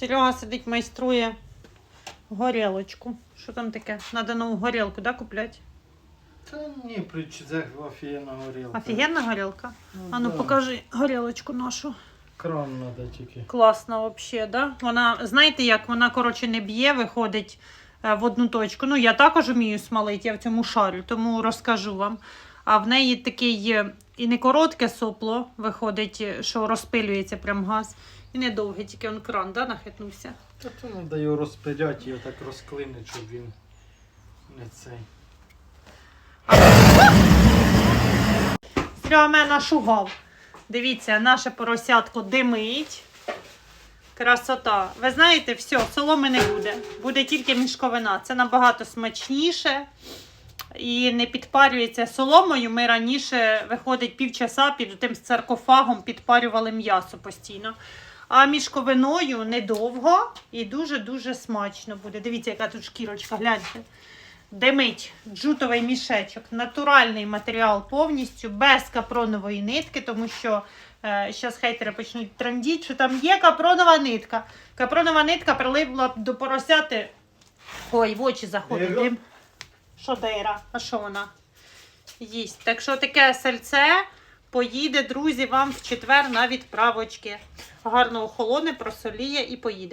Серега сидить, майструє горілочку. Що там таке? Надо нову горілку, да, купляти? Та ні, при це офігенна горілка. Офігенна горілка. А ну да. покажи горілочку нашу. Кран треба тільки. Класна взагалі, да? Вона, знаєте як, вона, коротше, не б'є, виходить е, в одну точку. Ну, я також вмію смалити, я в цьому шарю, тому розкажу вам. А в неї такий і не коротке сопло виходить, е, що розпилюється прям газ. І не довге, тільки он кран, да, нахитнувся. Та то треба його розпиляти і отак розклинити, щоб він не цей. Серега мене нашугав. Дивіться, наше поросятко димить. Красота. Ви знаєте, все, соломи не буде. Буде тільки мішковина. Це набагато смачніше і не підпарюється соломою. Ми раніше, виходить, півчаса під тим саркофагом підпарювали м'ясо постійно. А мішковиною недовго і дуже-дуже смачно буде. Дивіться, яка тут шкірочка, гляньте. Димить джутовий мішечок, натуральний матеріал повністю, без капронової нитки, тому що е, зараз хейтери почнуть трандіть, що там є капронова нитка. Капронова нитка прилипла до поросяти. Ой, в очі заходить дим. Що дейра? А що вона? Їсть. Так що таке сельце поїде, друзі, вам в четвер на відправочки. Гарно охолоне, просоліє і поїде.